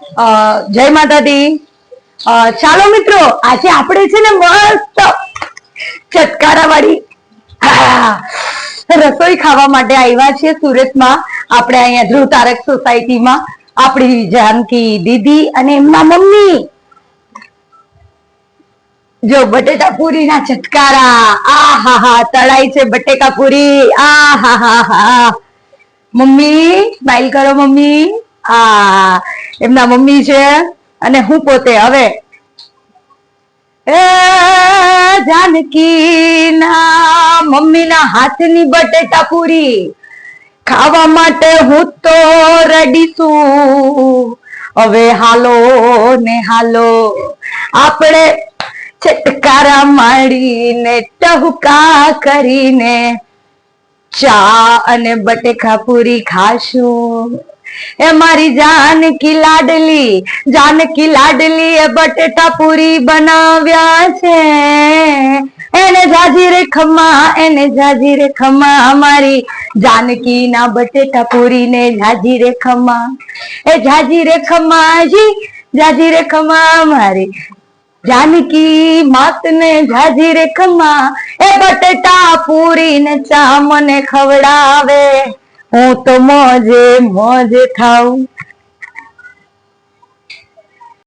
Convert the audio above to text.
જય માતાજી. ચાલો મિત્રો, આજે આપણે છે ને મસ્ત ચટકારા વાળી રસોઈ ખાવા માટે આવ્યા છીએ સુરતમાં. આપણે અહીંયા ધ્રુવ તારક સોસાયટીમાં આપણી જાનકી દીદી અને એમના મમ્મી. જો બટેટા પૂરી ના ચટકારા, આ હા હા, તળાઈ છે બટેકા પૂરી, આ હા હા હા. મમ્મી સ્માઈલ કરો મમ્મી. આ એમના મમ્મી છે અને હું પોતે હવે. જાનકી ના મમ્મી ના હાથની બટેટા પૂરી. ખાવા માટે હું તો રડીશું હવે હાલો ને હાલો. આપણે છટકારા માડીને, ટહુકા કરીને ચા અને બટેકા પૂરી ખાશું. એ મારી જાનકી લાડલી જાનકી લાડલી એ બટેટા પૂરી બનાવ્યા છે. એને જાજી રે ખમા એને જાજી રે ખમા મારી જાનકી ના બટેટા પૂરી ને જાજી રે ખમા એ જાજી રે ખમાજી જાજી રે ખમા મારી જાનકી માત ને જાજી રે ખમા એ બટેટા પૂરી ને ચા મને ખવડાવે. હું તો મોજે મોજે ખાઉં.